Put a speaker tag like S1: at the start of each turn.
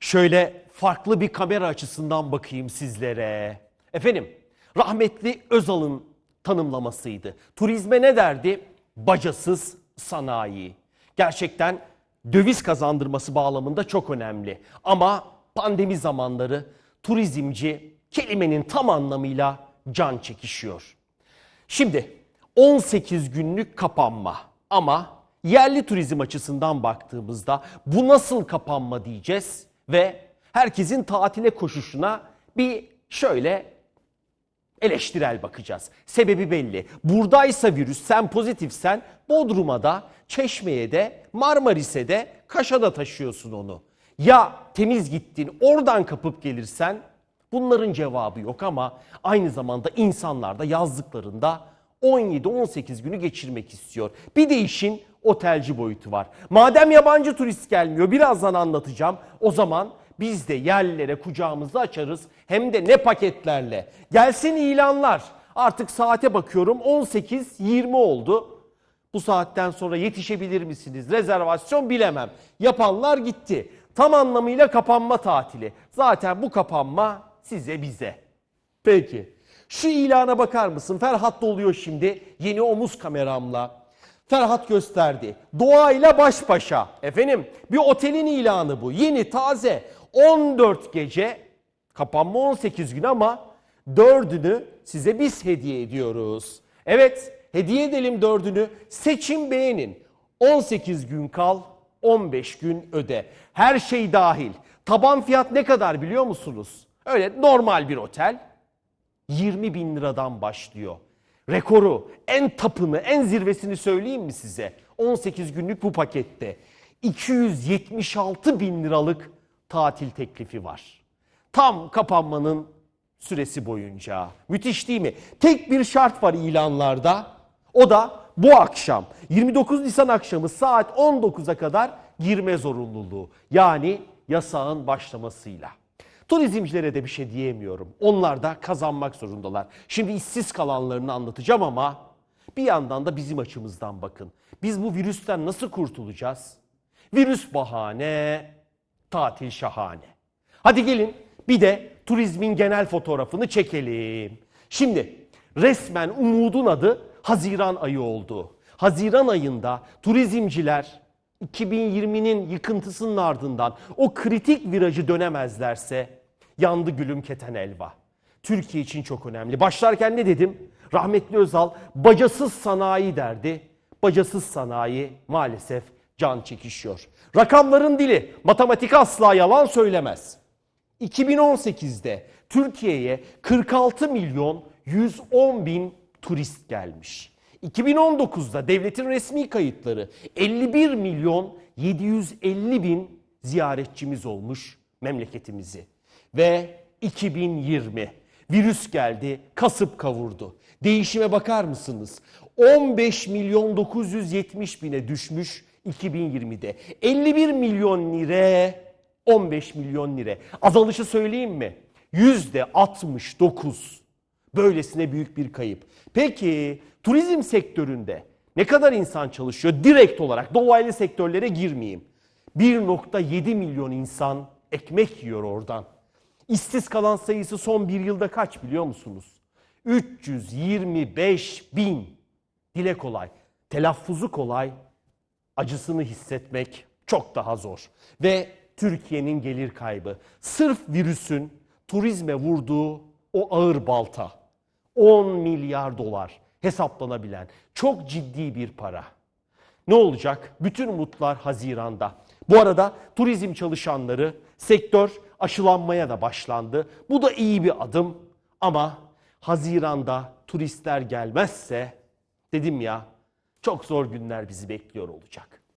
S1: Şöyle farklı bir kamera açısından bakayım sizlere. Efendim, rahmetli Özal'ın tanımlamasıydı. Turizme ne derdi? Bacasız sanayi. Gerçekten döviz kazandırması bağlamında çok önemli. Ama pandemi zamanları turizmci kelimenin tam anlamıyla can çekişiyor. Şimdi 18 günlük kapanma ama yerli turizm açısından baktığımızda bu nasıl kapanma diyeceğiz ve herkesin tatile koşuşuna bir şöyle eleştirel bakacağız. Sebebi belli. Buradaysa virüs sen pozitifsen Bodrum'a da, Çeşme'ye de, Marmaris'e de, Kaş'a da taşıyorsun onu. Ya temiz gittin oradan kapıp gelirsen bunların cevabı yok ama aynı zamanda insanlar da yazlıklarında 17-18 günü geçirmek istiyor. Bir de işin otelci boyutu var. Madem yabancı turist gelmiyor birazdan anlatacağım. O zaman biz de yerlilere kucağımızı açarız. Hem de ne paketlerle. Gelsin ilanlar. Artık saate bakıyorum 18-20 oldu. Bu saatten sonra yetişebilir misiniz? Rezervasyon bilemem. Yapanlar gitti. Tam anlamıyla kapanma tatili. Zaten bu kapanma size bize. Peki. Şu ilana bakar mısın? Ferhat doluyor şimdi yeni omuz kameramla. Ferhat gösterdi. Doğayla baş başa. Efendim bir otelin ilanı bu. Yeni taze. 14 gece kapanma 18 gün ama dördünü size biz hediye ediyoruz. Evet hediye edelim dördünü. Seçin beğenin. 18 gün kal 15 gün öde. Her şey dahil. Taban fiyat ne kadar biliyor musunuz? Öyle normal bir otel 20 bin liradan başlıyor. Rekoru, en tapını, en zirvesini söyleyeyim mi size? 18 günlük bu pakette 276 bin liralık tatil teklifi var. Tam kapanmanın süresi boyunca. Müthiş değil mi? Tek bir şart var ilanlarda. O da bu akşam 29 Nisan akşamı saat 19'a kadar girme zorunluluğu. Yani yasağın başlamasıyla. Turizmcilere de bir şey diyemiyorum. Onlar da kazanmak zorundalar. Şimdi işsiz kalanlarını anlatacağım ama bir yandan da bizim açımızdan bakın. Biz bu virüsten nasıl kurtulacağız? Virüs bahane, tatil şahane. Hadi gelin bir de turizmin genel fotoğrafını çekelim. Şimdi resmen umudun adı Haziran ayı oldu. Haziran ayında turizmciler 2020'nin yıkıntısının ardından o kritik virajı dönemezlerse yandı gülüm keten elva. Türkiye için çok önemli. Başlarken ne dedim? Rahmetli Özal bacasız sanayi derdi. Bacasız sanayi maalesef can çekişiyor. Rakamların dili, matematik asla yalan söylemez. 2018'de Türkiye'ye 46 milyon 110 bin turist gelmiş. 2019'da devletin resmi kayıtları 51 milyon 750 bin ziyaretçimiz olmuş memleketimizi. Ve 2020 virüs geldi kasıp kavurdu. Değişime bakar mısınız? 15 milyon 970 bine düşmüş 2020'de. 51 milyon lira 15 milyon lira. Azalışı söyleyeyim mi? Yüzde 69. Böylesine büyük bir kayıp. Peki turizm sektöründe ne kadar insan çalışıyor? Direkt olarak dolaylı sektörlere girmeyeyim. 1.7 milyon insan ekmek yiyor oradan. İşsiz kalan sayısı son bir yılda kaç biliyor musunuz? 325 bin. Dile kolay, telaffuzu kolay, acısını hissetmek çok daha zor. Ve Türkiye'nin gelir kaybı. Sırf virüsün turizme vurduğu o ağır balta. 10 milyar dolar hesaplanabilen çok ciddi bir para. Ne olacak? Bütün umutlar Haziran'da. Bu arada turizm çalışanları sektör aşılanmaya da başlandı. Bu da iyi bir adım ama Haziran'da turistler gelmezse dedim ya çok zor günler bizi bekliyor olacak.